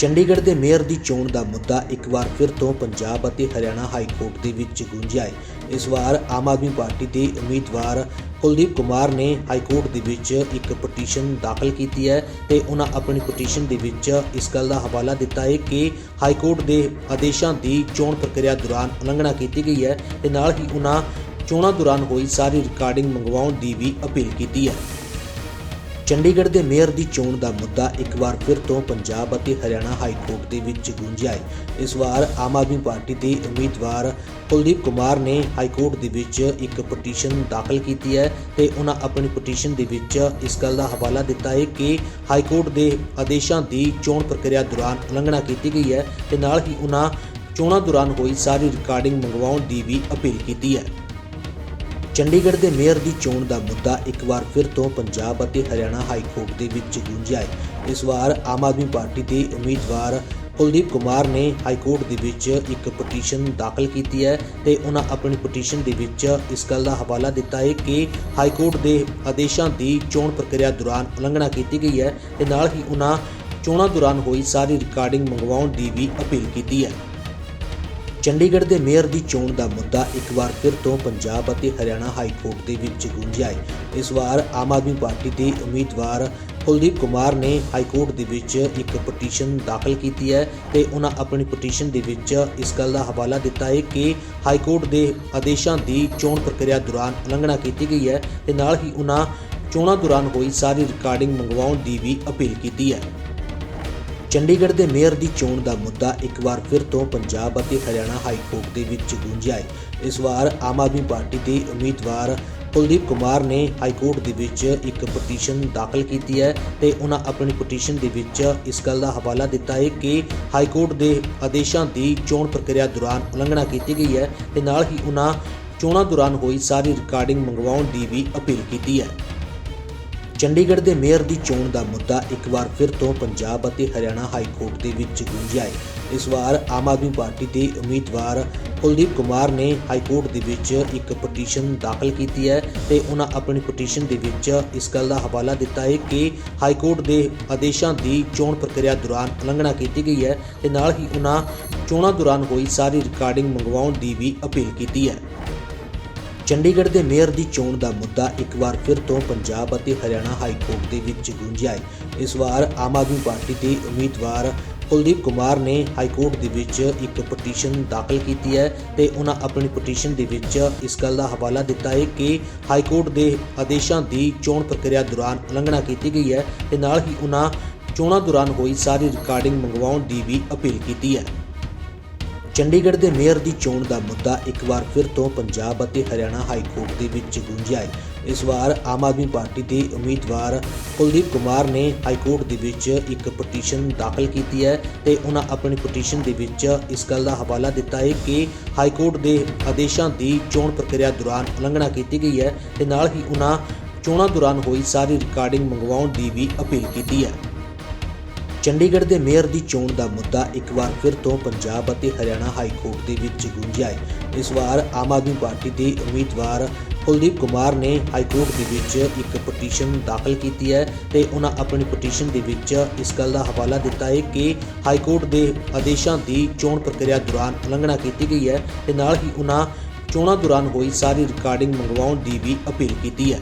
ਚੰਡੀਗੜ੍ਹ ਦੇ ਮੇਅਰ ਦੀ ਚੋਣ ਦਾ ਮੁੱਦਾ ਇੱਕ ਵਾਰ ਫਿਰ ਤੋਂ ਪੰਜਾਬ ਅਤੇ ਹਰਿਆਣਾ ਹਾਈ ਕੋਰਟ ਦੇ ਵਿੱਚ ਗੂੰਜਿਆ ਹੈ। ਇਸ ਵਾਰ ਆਮ ਆਦਮੀ ਪਾਰਟੀ ਦੇ ਉਮੀਦਵਾਰ ਕੁਲਦੀਪ ਕੁਮਾਰ ਨੇ ਹਾਈ ਕੋਰਟ ਦੇ ਵਿੱਚ ਇੱਕ ਪਟੀਸ਼ਨ ਦਾਖਲ ਕੀਤੀ ਹੈ ਤੇ ਉਹਨਾਂ ਆਪਣੀ ਪਟੀਸ਼ਨ ਦੇ ਵਿੱਚ ਇਸ ਗੱਲ ਦਾ ਹਵਾਲਾ ਦਿੱਤਾ ਹੈ ਕਿ ਹਾਈ ਕੋਰਟ ਦੇ ਆਦੇਸ਼ਾਂ ਦੀ ਚੋਣ ਪ੍ਰਕਿਰਿਆ ਦੌਰਾਨ ਉਲੰਘਣਾ ਕੀਤੀ ਗਈ ਹੈ ਤੇ ਨਾਲ ਹੀ ਉਹਨਾਂ ਚੋਣਾਂ ਦੌਰਾਨ ਹੋਈ ਸਾਰੀ ਰਿਕਾਰਡਿੰਗ ਮੰਗਵਾਉਣ ਦੀ ਵੀ ਅਪੀਲ ਕੀਤੀ ਹੈ। ਚੰਡੀਗੜ੍ਹ ਦੇ ਮੇਅਰ ਦੀ ਚੋਣ ਦਾ ਮੁੱਦਾ ਇੱਕ ਵਾਰ ਫਿਰ ਤੋਂ ਪੰਜਾਬ ਅਤੇ ਹਰਿਆਣਾ ਹਾਈ ਕੋਰਟ ਦੇ ਵਿੱਚ ਗੂੰਜਿਆ ਹੈ। ਇਸ ਵਾਰ ਆਮ ਆਦਮੀ ਪਾਰਟੀ ਦੇ ਉਮੀਦਵਾਰ ਕੁਲਦੀਪ ਕੁਮਾਰ ਨੇ ਹਾਈ ਕੋਰਟ ਦੇ ਵਿੱਚ ਇੱਕ ਪਟੀਸ਼ਨ ਦਾਖਲ ਕੀਤੀ ਹੈ ਤੇ ਉਹਨਾਂ ਆਪਣੀ ਪਟੀਸ਼ਨ ਦੇ ਵਿੱਚ ਇਸ ਗੱਲ ਦਾ ਹਵਾਲਾ ਦਿੱਤਾ ਹੈ ਕਿ ਹਾਈ ਕੋਰਟ ਦੇ ਆਦੇਸ਼ਾਂ ਦੀ ਚੋਣ ਪ੍ਰਕਿਰਿਆ ਦੌਰਾਨ ਉਲੰਘਣਾ ਕੀਤੀ ਗਈ ਹੈ ਤੇ ਨਾਲ ਹੀ ਉਹਨਾਂ ਚੋਣਾਂ ਦੌਰਾਨ ਹੋਈ ਸਾਰੀ ਰਿਕਾਰਡਿੰਗ ਮੰਗਵਾਉਣ ਦੀ ਵੀ ਅਪੀਲ ਕੀਤੀ ਹੈ। ਚੰਡੀਗੜ੍ਹ ਦੇ ਮੇਅਰ ਦੀ ਚੋਣ ਦਾ ਮੁੱਦਾ ਇੱਕ ਵਾਰ ਫਿਰ ਤੋਂ ਪੰਜਾਬ ਅਤੇ ਹਰਿਆਣਾ ਹਾਈ ਕੋਰਟ ਦੇ ਵਿੱਚ ਗੂੰਜਿਆ ਹੈ। ਇਸ ਵਾਰ ਆਮ ਆਦਮੀ ਪਾਰਟੀ ਦੇ ਉਮੀਦਵਾਰ ਕੁਲਦੀਪ ਕੁਮਾਰ ਨੇ ਹਾਈ ਕੋਰਟ ਦੇ ਵਿੱਚ ਇੱਕ ਪਟੀਸ਼ਨ ਦਾਖਲ ਕੀਤੀ ਹੈ ਤੇ ਉਹਨਾਂ ਆਪਣੀ ਪਟੀਸ਼ਨ ਦੇ ਵਿੱਚ ਇਸ ਗੱਲ ਦਾ ਹਵਾਲਾ ਦਿੱਤਾ ਹੈ ਕਿ ਹਾਈ ਕੋਰਟ ਦੇ ਆਦੇਸ਼ਾਂ ਦੀ ਚੋਣ ਪ੍ਰਕਿਰਿਆ ਦੌਰਾਨ ਉਲੰਘਣਾ ਕੀਤੀ ਗਈ ਹੈ ਤੇ ਨਾਲ ਹੀ ਉਹਨਾਂ ਚੋਣਾਂ ਦੌਰਾਨ ਹੋਈ ਸਾਰੀ ਰਿਕਾਰਡਿੰਗ ਮੰਗਵਾਉਣ ਦੀ ਵੀ ਅਪੀਲ ਕੀਤੀ ਹੈ। ਚੰਡੀਗੜ੍ਹ ਦੇ ਮੇਅਰ ਦੀ ਚੋਣ ਦਾ ਮੁੱਦਾ ਇੱਕ ਵਾਰ ਫਿਰ ਤੋਂ ਪੰਜਾਬ ਅਤੇ ਹਰਿਆਣਾ ਹਾਈ ਕੋਰਟ ਦੇ ਵਿੱਚ ਗੂੰਜਿਆ ਹੈ। ਇਸ ਵਾਰ ਆਮ ਆਦਮੀ ਪਾਰਟੀ ਦੇ ਉਮੀਦਵਾਰ ਕੁਲਦੀਪ ਕੁਮਾਰ ਨੇ ਹਾਈ ਕੋਰਟ ਦੇ ਵਿੱਚ ਇੱਕ ਪਟੀਸ਼ਨ ਦਾਖਲ ਕੀਤੀ ਹੈ ਤੇ ਉਹਨਾਂ ਆਪਣੀ ਪਟੀਸ਼ਨ ਦੇ ਵਿੱਚ ਇਸ ਗੱਲ ਦਾ ਹਵਾਲਾ ਦਿੱਤਾ ਹੈ ਕਿ ਹਾਈ ਕੋਰਟ ਦੇ ਆਦੇਸ਼ਾਂ ਦੀ ਚੋਣ ਪ੍ਰਕਿਰਿਆ ਦੌਰਾਨ ਉਲੰਘਣਾ ਕੀਤੀ ਗਈ ਹੈ ਤੇ ਨਾਲ ਹੀ ਉਹਨਾਂ ਚੋਣਾਂ ਦੌਰਾਨ ਹੋਈ ਸਾਰੀ ਰਿਕਾਰਡਿੰਗ ਮੰਗਵਾਉਣ ਦੀ ਵੀ ਅਪੀਲ ਕੀਤੀ ਹੈ। ਚੰਡੀਗੜ੍ਹ ਦੇ ਮੇਅਰ ਦੀ ਚੋਣ ਦਾ ਮੁੱਦਾ ਇੱਕ ਵਾਰ ਫਿਰ ਤੋਂ ਪੰਜਾਬ ਅਤੇ ਹਰਿਆਣਾ ਹਾਈ ਕੋਰਟ ਦੇ ਵਿੱਚ ਗੂੰਜਿਆ ਹੈ। ਇਸ ਵਾਰ ਆਮ ਆਦਮੀ ਪਾਰਟੀ ਦੇ ਉਮੀਦਵਾਰ ਕੁਲਦੀਪ ਕੁਮਾਰ ਨੇ ਹਾਈ ਕੋਰਟ ਦੇ ਵਿੱਚ ਇੱਕ ਪਟੀਸ਼ਨ ਦਾਖਲ ਕੀਤੀ ਹੈ ਤੇ ਉਹਨਾਂ ਆਪਣੀ ਪਟੀਸ਼ਨ ਦੇ ਵਿੱਚ ਇਸ ਗੱਲ ਦਾ ਹਵਾਲਾ ਦਿੱਤਾ ਹੈ ਕਿ ਹਾਈ ਕੋਰਟ ਦੇ ਆਦੇਸ਼ਾਂ ਦੀ ਚੋਣ ਪ੍ਰਕਿਰਿਆ ਦੌਰਾਨ ਉਲੰਘਣਾ ਕੀਤੀ ਗਈ ਹੈ ਤੇ ਨਾਲ ਹੀ ਉਹਨਾਂ ਚੋਣਾਂ ਦੌਰਾਨ ਹੋਈ ਸਾਰੀ ਰਿਕਾਰਡਿੰਗ ਮੰਗਵਾਉਣ ਦੀ ਵੀ ਅਪੀਲ ਕੀਤੀ ਹੈ। ਚੰਡੀਗੜ੍ਹ ਦੇ ਮੇਅਰ ਦੀ ਚੋਣ ਦਾ ਮੁੱਦਾ ਇੱਕ ਵਾਰ ਫਿਰ ਤੋਂ ਪੰਜਾਬ ਅਤੇ ਹਰਿਆਣਾ ਹਾਈ ਕੋਰਟ ਦੇ ਵਿੱਚ ਗੂੰਜਿਆ ਹੈ। ਇਸ ਵਾਰ ਆਮ ਆਦਮੀ ਪਾਰਟੀ ਦੇ ਉਮੀਦਵਾਰ ਕੁਲਦੀਪ ਕੁਮਾਰ ਨੇ ਹਾਈ ਕੋਰਟ ਦੇ ਵਿੱਚ ਇੱਕ ਪਟੀਸ਼ਨ ਦਾਖਲ ਕੀਤੀ ਹੈ ਤੇ ਉਹਨਾਂ ਆਪਣੀ ਪਟੀਸ਼ਨ ਦੇ ਵਿੱਚ ਇਸ ਗੱਲ ਦਾ ਹਵਾਲਾ ਦਿੱਤਾ ਹੈ ਕਿ ਹਾਈ ਕੋਰਟ ਦੇ ਆਦੇਸ਼ਾਂ ਦੀ ਚੋਣ ਪ੍ਰਕਿਰਿਆ ਦੌਰਾਨ ਉਲੰਘਣਾ ਕੀਤੀ ਗਈ ਹੈ ਤੇ ਨਾਲ ਹੀ ਉਹਨਾਂ ਚੋਣਾਂ ਦੌਰਾਨ ਹੋਈ ਸਾਰੀ ਰਿਕਾਰਡਿੰਗ ਮੰਗਵਾਉਣ ਦੀ ਵੀ ਅਪੀਲ ਕੀਤੀ ਹੈ। ਚੰਡੀਗੜ੍ਹ ਦੇ ਮੇਅਰ ਦੀ ਚੋਣ ਦਾ ਮੁੱਦਾ ਇੱਕ ਵਾਰ ਫਿਰ ਤੋਂ ਪੰਜਾਬ ਅਤੇ ਹਰਿਆਣਾ ਹਾਈ ਕੋਰਟ ਦੇ ਵਿੱਚ ਗੂੰਜਿਆ ਹੈ। ਇਸ ਵਾਰ ਆਮ ਆਦਮੀ ਪਾਰਟੀ ਦੇ ਉਮੀਦਵਾਰ ਕੁਲਦੀਪ ਕੁਮਾਰ ਨੇ ਹਾਈ ਕੋਰਟ ਦੇ ਵਿੱਚ ਇੱਕ ਪਟੀਸ਼ਨ ਦਾਖਲ ਕੀਤੀ ਹੈ ਤੇ ਉਹਨਾਂ ਆਪਣੀ ਪਟੀਸ਼ਨ ਦੇ ਵਿੱਚ ਇਸ ਗੱਲ ਦਾ ਹਵਾਲਾ ਦਿੱਤਾ ਹੈ ਕਿ ਹਾਈ ਕੋਰਟ ਦੇ ਆਦੇਸ਼ਾਂ ਦੀ ਚੋਣ ਪ੍ਰਕਿਰਿਆ ਦੌਰਾਨ ਉਲੰਘਣਾ ਕੀਤੀ ਗਈ ਹੈ ਤੇ ਨਾਲ ਹੀ ਉਹਨਾਂ ਚੋਣਾਂ ਦੌਰਾਨ ਹੋਈ ਸਾਰੀ ਰਿਕਾਰਡਿੰਗ ਮੰਗਵਾਉਣ ਦੀ ਵੀ ਅਪੀਲ ਕੀਤੀ ਹੈ। ਚੰਡੀਗੜ੍ਹ ਦੇ ਮੇਅਰ ਦੀ ਚੋਣ ਦਾ ਮੁੱਦਾ ਇੱਕ ਵਾਰ ਫਿਰ ਤੋਂ ਪੰਜਾਬ ਅਤੇ ਹਰਿਆਣਾ ਹਾਈ ਕੋਰਟ ਦੇ ਵਿੱਚ ਗੂੰਜਿਆ ਹੈ। ਇਸ ਵਾਰ ਆਮ ਆਦਮੀ ਪਾਰਟੀ ਦੇ ਉਮੀਦਵਾਰ ਕੁਲਦੀਪ ਕੁਮਾਰ ਨੇ ਹਾਈ ਕੋਰਟ ਦੇ ਵਿੱਚ ਇੱਕ ਪਟੀਸ਼ਨ ਦਾਖਲ ਕੀਤੀ ਹੈ ਤੇ ਉਹਨਾਂ ਆਪਣੀ ਪਟੀਸ਼ਨ ਦੇ ਵਿੱਚ ਇਸ ਗੱਲ ਦਾ ਹਵਾਲਾ ਦਿੱਤਾ ਹੈ ਕਿ ਹਾਈ ਕੋਰਟ ਦੇ ਆਦੇਸ਼ਾਂ ਦੀ ਚੋਣ ਪ੍ਰਕਿਰਿਆ ਦੌਰਾਨ ਉਲੰਘਣਾ ਕੀਤੀ ਗਈ ਹੈ ਤੇ ਨਾਲ ਹੀ ਉਹਨਾਂ ਚੋਣਾਂ ਦੌਰਾਨ ਹੋਈ ਸਾਰੀ ਰਿਕਾਰਡਿੰਗ ਮੰਗਵਾਉਣ ਦੀ ਵੀ ਅਪੀਲ ਕੀਤੀ ਹੈ। ਚੰਡੀਗੜ੍ਹ ਦੇ ਮੇਅਰ ਦੀ ਚੋਣ ਦਾ ਮੁੱਦਾ ਇੱਕ ਵਾਰ ਫਿਰ ਤੋਂ ਪੰਜਾਬ ਅਤੇ ਹਰਿਆਣਾ ਹਾਈ ਕੋਰਟ ਦੇ ਵਿੱਚ ਗੂੰਜਿਆ ਹੈ। ਇਸ ਵਾਰ ਆਮ ਆਦਮੀ ਪਾਰਟੀ ਦੇ ਉਮੀਦਵਾਰ ਕੁਲਦੀਪ ਕੁਮਾਰ ਨੇ ਹਾਈ ਕੋਰਟ ਦੇ ਵਿੱਚ ਇੱਕ ਪਟੀਸ਼ਨ ਦਾਖਲ ਕੀਤੀ ਹੈ ਤੇ ਉਹਨਾਂ ਆਪਣੀ ਪਟੀਸ਼ਨ ਦੇ ਵਿੱਚ ਇਸ ਗੱਲ ਦਾ ਹਵਾਲਾ ਦਿੱਤਾ ਹੈ ਕਿ ਹਾਈ ਕੋਰਟ ਦੇ ਆਦੇਸ਼ਾਂ ਦੀ ਚੋਣ ਪ੍ਰਕਿਰਿਆ ਦੌਰਾਨ ਉਲੰਘਣਾ ਕੀਤੀ ਗਈ ਹੈ ਤੇ ਨਾਲ ਹੀ ਉਹਨਾਂ ਚੋਣਾਂ ਦੌਰਾਨ ਹੋਈ ਸਾਰੀ ਰਿਕਾਰਡਿੰਗ ਮੰਗਵਾਉਣ ਦੀ ਵੀ ਅਪੀਲ ਕੀਤੀ ਹੈ।